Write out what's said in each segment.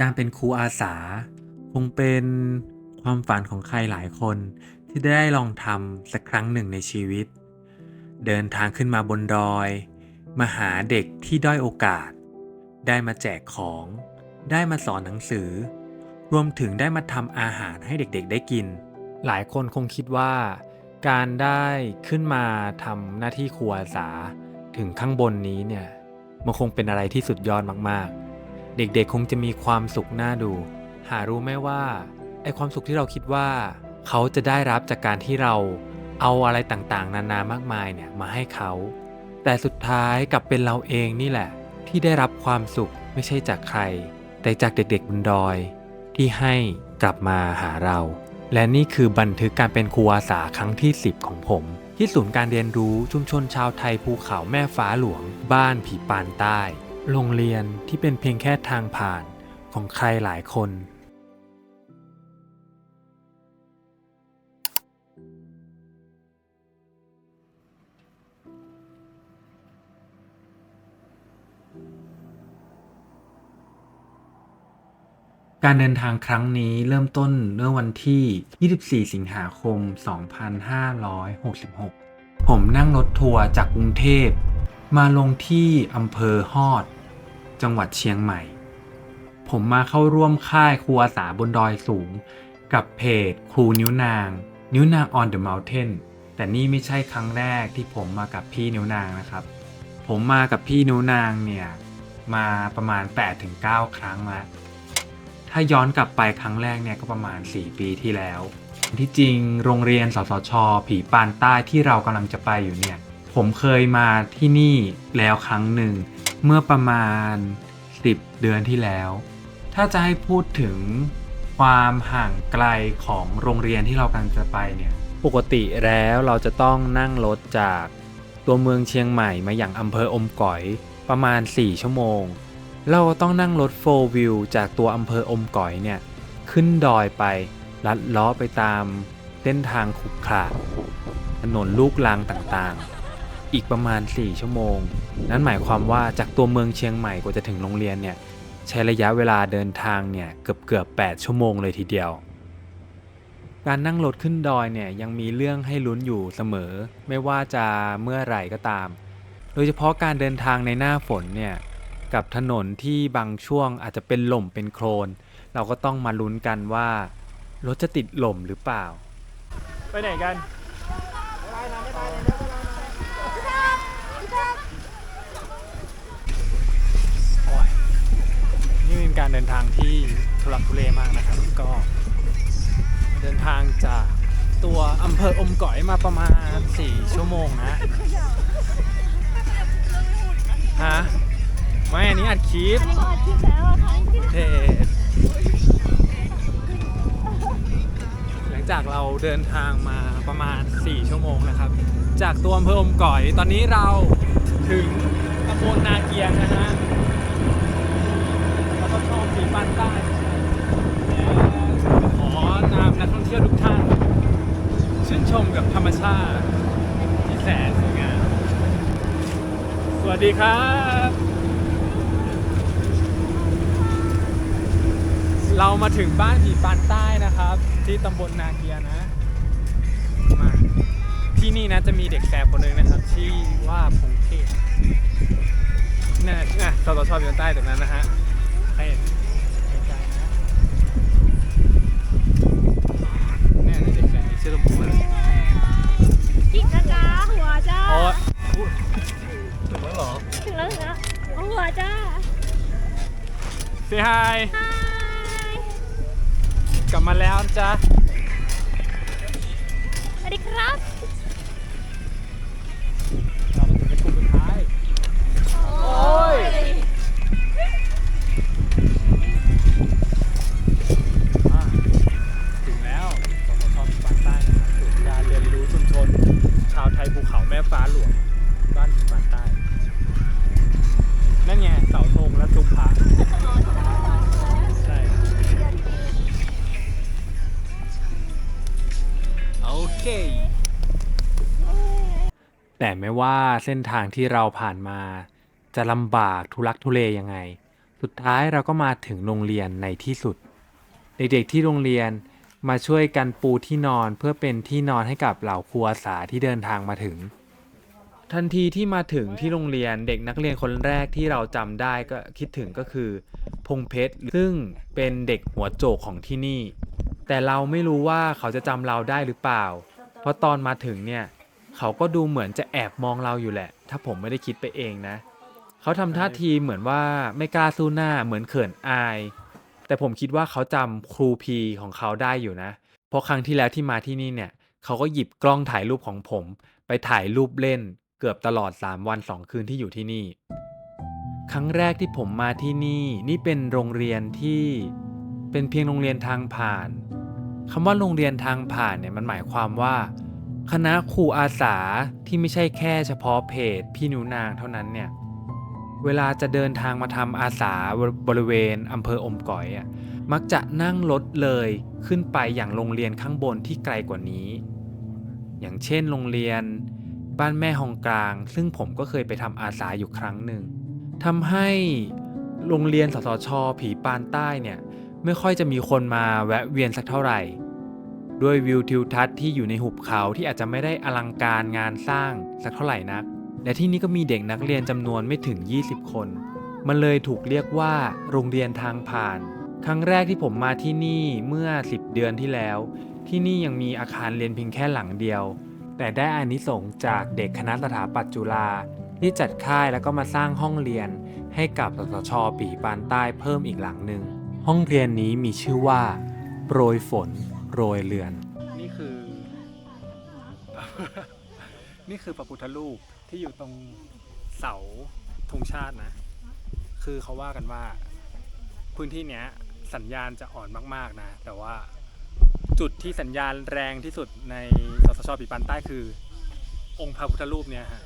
การเป็นครูอาสา คงเป็นความฝันของใครหลายคนที่ได้ลองทำสักครั้งหนึ่งในชีวิต เดินทางขึ้นมาบนดอย มาหาเด็กที่ด้อยโอกาส ได้มาแจกของ ได้มาสอนหนังสือ รวมถึงได้มาทำอาหารให้เด็กๆได้กิน หลายคนคงคิดว่า การได้ขึ้นมาทำหน้าที่ครูอาสา ถึงข้างบนนี้เนี่ยมันคงเป็นอะไรที่สุดยอดมากๆ เด็กๆ คงจะมีความสุขน่าดู หารู้ไหมว่าไอความสุขที่เราคิดว่า เขาจะได้รับจากการที่เราเอาอะไรต่างๆ นานามากมายเนี่ยมาให้เขา แต่สุดท้ายกลับเป็นเราเองนี่แหละ ที่ได้รับความสุขไม่ใช่จากใคร แต่จากเด็กๆบนดอย ที่ให้กลับมาหาเรา และนี่คือบันทึกการเป็นครูอาสาครั้งที่ 10 ของผม ที่ศูนย์การเรียนรู้ชุมชนชาวไทยภูเขาแม่ฟ้าหลวง บ้านผีปานใต้ โรงเรียนที่เป็นเพียงแค่ทางผ่านของใครหลายคน การเดินทางครั้งนี้เริ่มต้นเมื่อวันที่ 24 สิงหาคม 2566 ผมนั่งรถทัวร์จากกรุงเทพมาลงที่อำเภอฮอด จังหวัดเชียงใหม่ ผมมาเข้าร่วมค่ายครูอาสาบนดอยสูง กับเพจครูนิ้วนาง นิ้วนาง on the mountain แต่นี่ไม่ใช่ครั้งแรกที่ผมมากับพี่นิ้วนางนะครับ ผมมากับพี่นิ้วนางเนี่ยมาประมาณ 8-9 ครั้งล้วถ้าย้อนกลับไปครั้งแรกเนี่ยก็ประมาณ 4 ปีที่แล้ว ที่จริงโรงเรียนสสช ผีปานใต้ที่เรากำลังจะไปอยู่เนี่ย ผมเคยมาที่นี่แล้วครั้งหนึ่ง เมื่อประมาณ 10 เดือนที่แล้ว ถ้าจะให้พูดถึงความห่างไกลของโรงเรียนที่เรากำลังจะไปเนี่ย ปกติแล้วเราจะต้องนั่งรถจากตัวเมืองเชียงใหม่มาอย่างอำเภออมก๋อยประมาณ 4 ชั่วโมง เราต้องนั่งรถโฟวิวจากตัวอำเภออมก๋อยเนี่ย ขึ้นดอยไปลัดล้อไปตามเส้นทางขรุขระถนนลูกลังต่างๆ อีกประมาณ 4 ชั่วโมง นั่นหมายความว่าจากตัวเมืองเชียงใหม่กว่าจะถึงโรงเรียนเนี่ยใช้ระยะเวลาเดินทางเนี่ยเกือบเกือบ8ชั่วโมงเลยทีเดียว การนั่งรถขึ้นดอยเนี่ยยังมีเรื่องให้ลุ้นอยู่เสมอ ไม่ว่าจะเมื่อไหร่ก็ตาม โดยเฉพาะการเดินทางในหน้าฝนเนี่ยกับถนนที่บางช่วงอาจจะเป็นหล่มเป็นโคลนเราก็ต้องมาลุ้นกันว่ารถจะติดหล่มหรือเปล่า ไปไหนกัน การเดินทางที่ทุลักทุเลมากนะครับ ก็เดินทางจากตัวอำเภออมก๋อยมาประมาณ 4 ชั่วโมงนะฮะไม่อันนี้อัดคลิปเทศหลังจากเราเดินทางมาประมาณ 4 ชั่วโมงนะครับ จากตัวอำเภออมก่อยตอนนี้เราถึงตำบลนาเกียงนะฮะ ผีปานใต้ขอนำนักท่องเที่ยวทุกท่าน ชื่นชมกับธรรมชาติที่แสนสวยงามสวัสดีครับ เรามาถึงบ้านผีปานใต้นะครับ ที่ตำบลนาเกียนะมาที่นี่นะจะมีเด็กแสบคนหนึ่งนะครับ ที่ว่าพงเทพนี่นนะสตชอยู่ใต้ตรงนั้นนะฮะใครเห็ จิกนะจ๊ะหัวจ้าโอ้ถึงแล้วเหรอ ถึงแล้วถึงแล้วเอาหัวจ้า Say hi ฮายกลับมาแล้วจ้ะสวัสดีครับ ว่าเส้นทางที่เราผ่านมาจะลำบากทุลักทุเลยังไง สุดท้ายเราก็มาถึงโรงเรียนในที่สุด เด็กๆที่โรงเรียนมาช่วยกันปูที่นอนเพื่อเป็นที่นอนให้กับเหล่าครูอาสาที่เดินทางมาถึง ทันทีที่มาถึงที่โรงเรียนเด็กนักเรียนคนแรกที่เราจำได้ก็คิดถึงก็คือ พงเพชรซึ่งเป็นเด็กหัวโจกของที่นี่ แต่เราไม่รู้ว่าเขาจะจำเราได้หรือเปล่า เพราะตอนมาถึงเนี่ย เขาก็ดูเหมือนจะแอบมองเราอยู่แหละ ถ้าผมไม่ได้คิดไปเองนะ เขาทำท่าทีเหมือนว่าไม่กล้าสู้หน้าเหมือนเขินอาย แต่ผมคิดว่าเขาจำครูพีของเขาได้อยู่นะ เพราะครั้งที่แล้วที่มาที่นี่เนี่ย เขาก็หยิบกล้องถ่ายรูปของผม ไปถ่ายรูปเล่น เกือบตลอด 3 วัน 2 คืนที่อยู่ที่นี่ ครั้งแรกที่ผมมาที่นี่ นี่เป็นโรงเรียนที่เป็นเพียงโรงเรียนทางผ่านคำว่าโรงเรียนทางผ่านเนี่ยมันหมายความว่า คณะครูอาสาที่ไม่ใช่แค่เฉพาะเพจพี่หนิวนางเท่านั้นเนี่ย เวลาจะเดินทางมาทำอาสาบริเวณอำเภออมก๋อยอะมักจะนั่งรถเลยขึ้นไปอย่างโรงเรียนข้างบนที่ไกลกว่านี้ อย่างเช่นโรงเรียน บ้านแม่ฮองกลาง ซึ่งผมก็เคยไปทำอาสาอยู่ครั้งหนึ่งทำให้โรงเรียนสสช ผีปานใต้เนี่ย ไม่ค่อยจะมีคนมาแวะเวียนสักเท่าไหร่ ด้วยวิวทิวทัศน์ที่อยู่ในหุบเขาที่อาจจะไม่ได้อลังการงานสร้างสักเท่าไหร่นัก และที่นี่ก็มีเด็กนักเรียนจำนวนไม่ถึง 20 คน มันเลยถูกเรียกว่าโรงเรียนทางผ่าน ครั้งแรกที่ผมมาที่นี่เมื่อ 10 เดือนที่แล้ว ที่นี่ยังมีอาคารเรียนเพียงแค่หลังเดียว แต่ได้อานิสงจากเด็กคณะสถาปัตย์จุฬาที่จัดค่ายแล้วก็มาสร้างห้องเรียน ให้กับสสชปีปานใต้เพิ่มอีกหลังหนึ่งห้องเรียนนี้มีชื่อว่า โปรยฝน โรยเรือน นี่คือ นี่คือพระพุทธรูปที่อยู่ตรงเสาธงชาตินะ คือเขาว่ากันว่า พื้นที่เนี้ยสัญญาณจะอ่อนมาก ๆนะ แต่ว่าจุดที่สัญญาณแรงที่สุดในสสชปีปันใต้คือ องค์พระพุทธรูปเนี่ยฮะ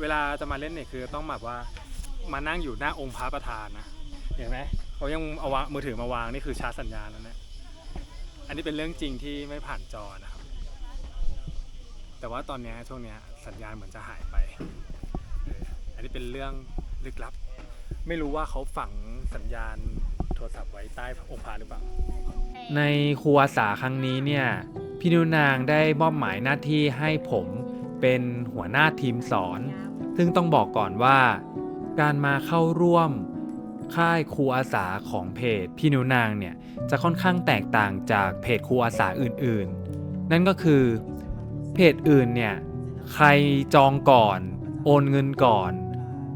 เวลาจะมาเล่นเนี่ยคือต้องแบบว่ามานั่งอยู่หน้าองค์พระประธานนะเห็นไหมเขายังเอาวางมือถือมาวางนี่คือชาร์จสัญญาณแล้วนะ อันนี้เป็นเรื่องจริงที่ไม่ผ่านจอนะครับ แต่ว่าตอนนี้ช่วงนี้สัญญาณเหมือนจะหายไป อันนี้เป็นเรื่องลึกลับ ไม่รู้ว่าเขาฝังสัญญาณโทรศัพท์ไว้ใต้องค์พระหรือเปล่า ในครูอาสาครั้งนี้เนี่ยพี่นิวนางได้มอบหมายหน้าที่ให้ผมเป็นหัวหน้าทีมสอน ซึ่งต้องบอกก่อนว่า การมาเข้าร่วม ค่ายครูอาสาของเพจพี่นิวนางเนี่ยจะค่อนข้างแตกต่างจากเพจครูอาสาอื่นๆ นั่นก็คือเพจอื่นเนี่ยใครจองก่อนโอนเงินก่อน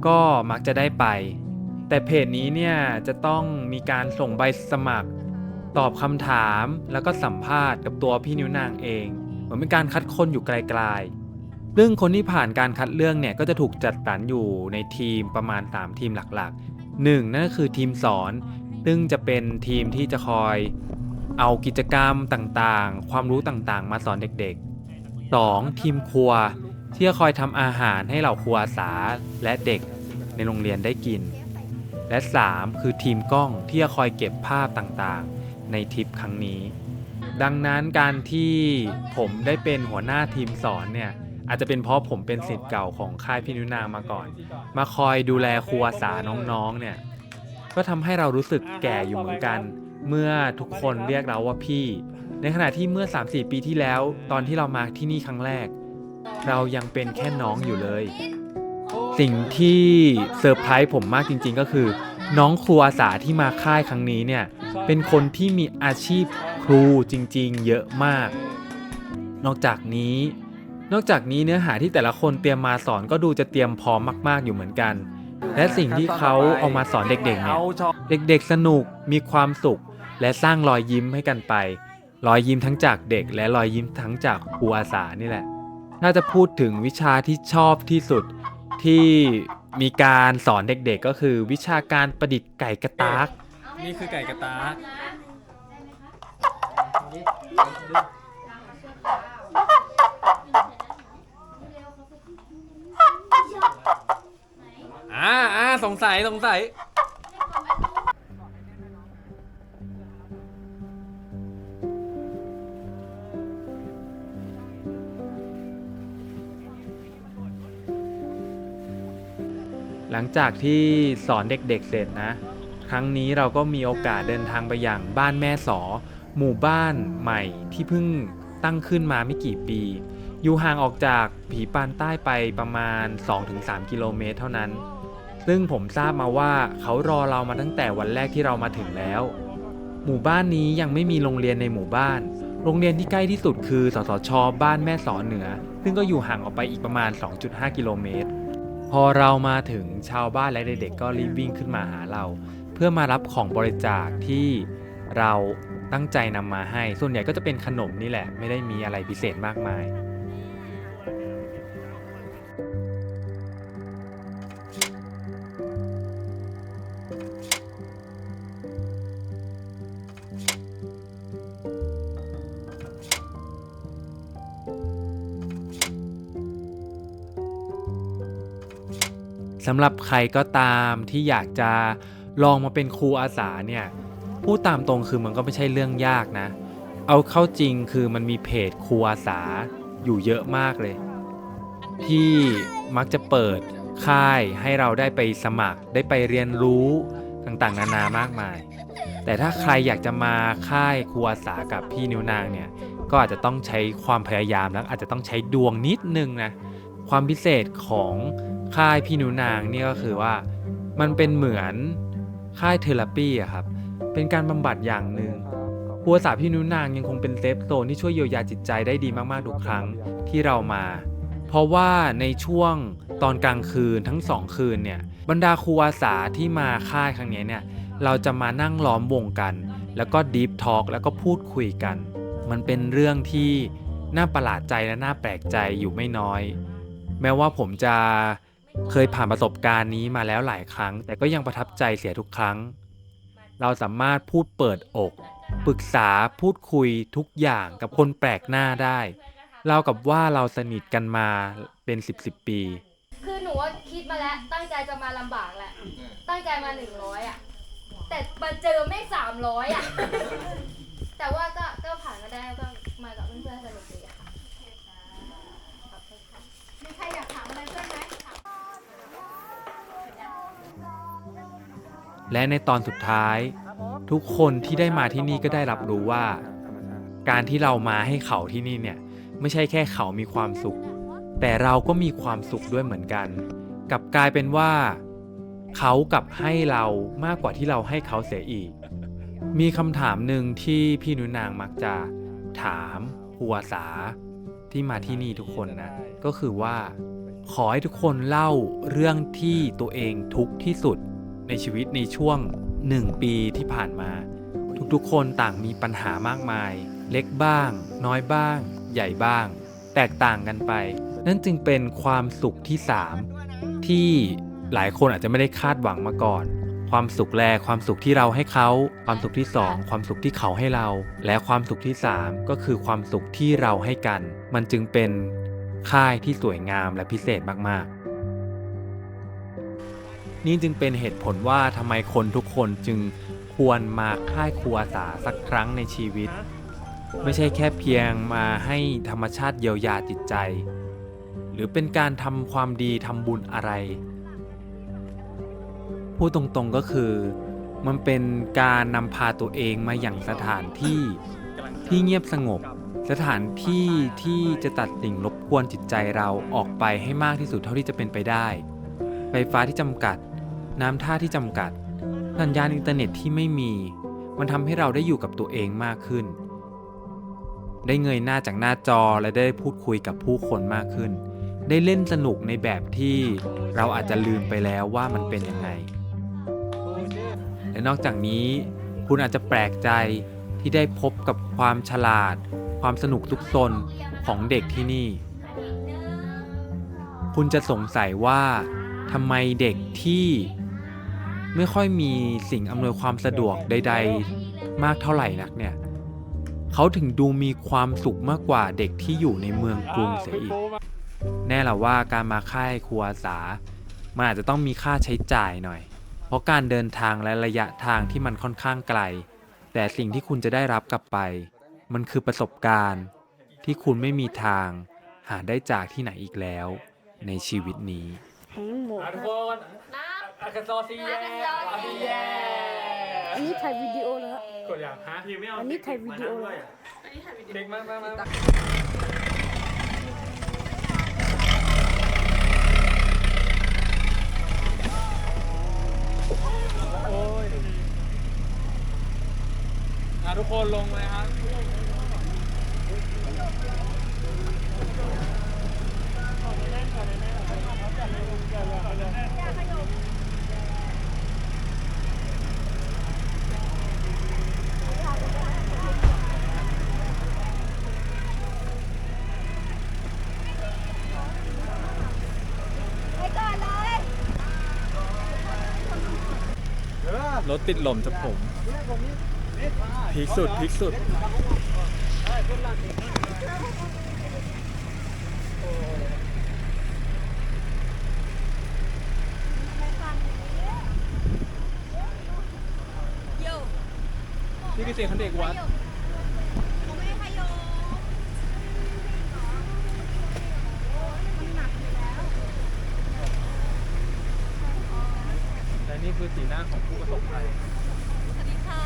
ก็มักจะได้ไป แต่เพจนี้เนี่ยจะต้องมีการส่งใบสมัคร ตอบคำถามแล้วก็สัมภาษณ์กับตัวพี่นิ้วนางเอง เหมือนเป็นการคัดคนอยู่ไกลๆซึ่งคนที่ผ่านการคัดเลือกเนี่ยก็จะถูกจัดสรรอยู่ในทีมประมาณ 3 ทีมหลักๆ 1. นั่นก็คือทีมสอน ซึ่งจะเป็นทีมที่จะคอยเอากิจกรรมต่างๆ ความรู้ต่างๆ มาสอนเด็กๆ 2. ทีมครัวที่จะคอยทำอาหารให้เหล่าครูอาสาและเด็กในโรงเรียนได้กิน และ 3. คือทีมกล้องที่จะคอยเก็บภาพต่างๆ ในทริปครั้งนี้ ดังนั้นการที่ผมได้เป็นหัวหน้าทีมสอนเนี่ย อาจจะเป็นเพราะผมเป็นศิษย์เก่าของค่ายพินุนางมาก่อน มาคอยดูแลครูอาสาน้องๆเนี่ยก็ทำให้เรารู้สึกแก่อยู่เหมือนกัน เมื่อทุกคนเรียกเราว่าพี่ ในขณะที่เมื่อ 3-4 ปีที่แล้ว ตอนที่เรามาที่นี่ครั้งแรก เรายังเป็นแค่น้องอยู่เลย สิ่งที่เซอร์ไพรส์ผมมากจริง ๆ ก็คือ น้องครูอาสาที่มาค่ายครั้งนี้เนี่ยเป็นคนที่มีอาชีพครูจริง ๆ เยอะมาก นอกจากนี้ นอกจากนี้เนื้อหาที่แต่ละคนเตรียมมาสอนก็ดูจะเตรียมพร้อมมาก ๆ อยู่เหมือนกัน และสิ่งที่เขาเอามาสอนเด็กๆเนี่ยเด็กๆสนุกมีความสุข และสร้างรอยยิ้มให้กันไป รอยยิ้มทั้งจากเด็ก และรอยยิ้มทั้งจากครูอาสานี่แหละ น่าจะพูดถึงวิชาที่ชอบที่สุดที่มีการสอนเด็กๆ ก็คือวิชาการประดิษฐ์ไก่กระตากนี่คือไก่กระตาก อ่าอ่าสงสัยสงสัยหลังจากที่สอนเด็กๆเสร็จนะ ครั้งนี้เราก็มีโอกาสเดินทางไปอย่างบ้านแม่สอ หมู่บ้านใหม่ที่เพิ่งตั้งขึ้นมาไม่กี่ปี อยู่ห่างออกจากผีปานใต้ไปประมาณ 2-3 กิโลเมตรเท่านั้น ซึ่งผมทราบมาว่าเขารอเรามาตั้งแต่วันแรกที่เรามาถึงแล้ว หมู่บ้านนี้ยังไม่มีโรงเรียนในหมู่บ้าน โรงเรียนที่ใกล้ที่สุดคือสสช บ้านแม่สอเหนือ ซึ่งก็อยู่ห่างออกไปอีกประมาณ 2.5 กิโลเมตร พอเรามาถึงชาวบ้านและเด็กๆก็รีบวิ่งขึ้นมาหาเรา เพื่อมารับของบริจาคที่เราตั้งใจนำมาให้ ส่วนใหญ่ก็จะเป็นขนมนี่แหละ ไม่ได้มีอะไรพิเศษมากมาย สำหรับใครก็ตามที่อยากจะลองมาเป็นครูอาสาเนี่ยพูดตามตรงคือมันก็ไม่ใช่เรื่องยากนะ เอาเข้าจริงคือมันมีเพจครูอาสาอยู่เยอะมากเลย ที่มักจะเปิดค่ายให้เราได้ไปสมัครได้ไปเรียนรู้ต่างๆ นานามากมาย แต่ถ้าใครอยากจะมาค่ายครูอาสากับพี่นิ้วนางเนี่ยก็อาจจะต้องใช้ความพยายามแล้วอาจจะต้องใช้ดวงนิดนึงนะความพิเศษของ ค่ายพี่หนูนางเนี่ยก็คือว่ามันเป็นเหมือนค่ายเทอราปีอะครับ เป็นการบำบัดอย่างหนึ่งครูอาสาพี่หนูนางยังคงเป็นเซฟโซนที่ช่วยเยียวยาจิตใจได้ดีมากๆทุกครั้งที่เรามา เพราะว่าในช่วงตอนกลางคืนทั้งสองคืนเนี่ยบรรดาครูอาสาที่มาค่ายครั้งนี้เนี่ยเราจะมานั่งล้อมวงกัน แล้วก็ดีฟทอล์กแล้วก็พูดคุยกัน มันเป็นเรื่องที่น่าประหลาดใจและน่าแปลกใจอยู่ไม่น้อย แม้ว่าผมจะ เคยผ่านประสบการณ์นี้มาแล้วหลายครั้ง แต่ก็ยังประทับใจเสียทุกครั้ง เราสามารถพูดเปิดอก ปรึกษาพูดคุยทุกอย่างกับคนแปลกหน้าได้เรากับว่าเราสนิทกันมาเป็น10บสิบปี คือหนูว่าคิดมาแล้ว ตั้งใจจะมาลำบากแหละ ตั้งใจมาหนึ่งร้อยอะ แต่มาเจอไม่สามร้อยอะ แต่ว่าก็ก็ผ่านมาได้ก็มากับเพื่อนๆสนุกดีอะค่ะขอบคุณค่ะมีใครอยากถามอะไรเพื่อนไหม และในตอนสุดท้าย ทุกคนที่ได้มาที่นี่ก็ได้รับรู้ว่า การที่เรามาให้เขาที่นี่เนี่ย ไม่ใช่แค่เขามีความสุข แต่เราก็มีความสุขด้วยเหมือนกันกลับกลายเป็นว่า เขากลับให้เรามากกว่าที่เราให้เขาเสียอีก มีคำถามหนึ่งที่พี่นุนางมักจะถามครูอาสาที่มาที่นี่ทุกคนนะก็คือว่า ขอให้ทุกคนเล่าเรื่องที่ตัวเองทุกข์ที่สุด ในชีวิตในช่วงหนึ่งปีที่ผ่านมา ทุกๆ คนต่างมีปัญหามากมาย เล็กบ้าง น้อยบ้าง ใหญ่บ้าง แตกต่างกันไป นั่นจึงเป็นความสุขที่ 3 ที่หลายคนอาจจะไม่ได้คาดหวังมาก่อน ความสุขแรกความสุขที่เราให้เขา ความสุขที่ 2 ความสุขที่เขาให้เรา และความสุขที่ 3 ก็คือความสุขที่เราให้กัน มันจึงเป็นค่ายที่สวยงามและพิเศษมากๆ นี่จึงเป็นเหตุผลว่าทำไมคนทุกคนจึงควรมาค่ายครูอาสาสักครั้งในชีวิต ไม่ใช่แค่เพียงมาให้ธรรมชาติเยียวยาจิตใจ หรือเป็นการทำความดีทำบุญอะไร พูดตรงๆก็คือ มันเป็นการนำพาตัวเองมาอย่างสถานที่ที่เงียบสงบสถานที่ที่จะตัดสิ่งรบกวนจิตใจเราออกไปให้มากที่สุดเท่าที่จะเป็นไปได้ ไฟฟ้าที่จำกัด น้ำท่าที่จำกัด สัญญาณอินเทอร์เน็ตที่ไม่มี มันทำให้เราได้อยู่กับตัวเองมากขึ้น ได้เงยหน้าจากหน้าจอและได้พูดคุยกับผู้คนมากขึ้น ได้เล่นสนุกในแบบที่เราอาจจะลืมไปแล้วว่ามันเป็นยังไง และนอกจากนี้ คุณอาจจะแปลกใจที่ได้พบกับความฉลาด ความสนุกทุกซนของเด็กที่นี่ คุณจะสงสัยว่าทำไมเด็กที่ ไม่ค่อยมีสิ่งอำนวยความสะดวกใด ๆ มากเท่าไหร่นักเนี่ยเขาถึงดูมีความสุขมากกว่าเด็กที่อยู่ในเมืองกรุงเสียอีก แน่ละว่าการมาค่ายครูอาสามันอาจจะต้องมีค่าใช้จ่ายหน่อย เพราะการเดินทางและระยะทางที่มันค่อนข้างไกล แต่สิ่งที่คุณจะได้รับกลับไป มันคือประสบการณ์ ที่คุณไม่มีทาง หาได้จากที่ไหนอีกแล้ว ในชีวิตนี้ทั้งหมดทุกคนน้ อากาโซซีอากาโซซีเย่อันนี้ถ่ายวิดีโอแล้วกดอย่างฮะทีไม่เอาอันนี้ถ่ายวิดีโอเด็กๆมานั่งด้วยอะเด็กมามามาโอ้ยอะทุกคนลงเลยครับ รถติดลมจะผมพลิกสุดพลิกสุดนี่คือเสียงของเด็กวัด และนี่คือสีหน้าของผู้ประสบภัย สวัสดีค่ะ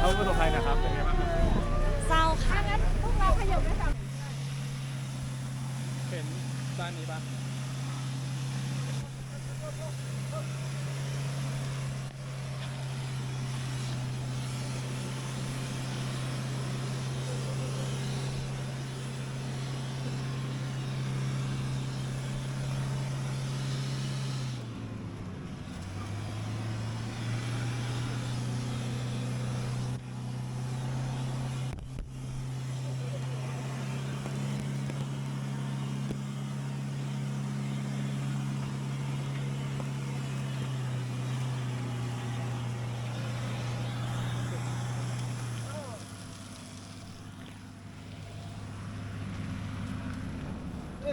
เขาผู้ประสบภัยนะครับเป็นไงบ้างครับ เศร้าค่ะงั้นพวกเราขยับได้สาม เห็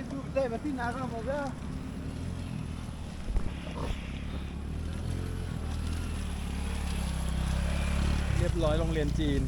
นด้านนี้ปะเรียบร้อยโรงเรียนจีน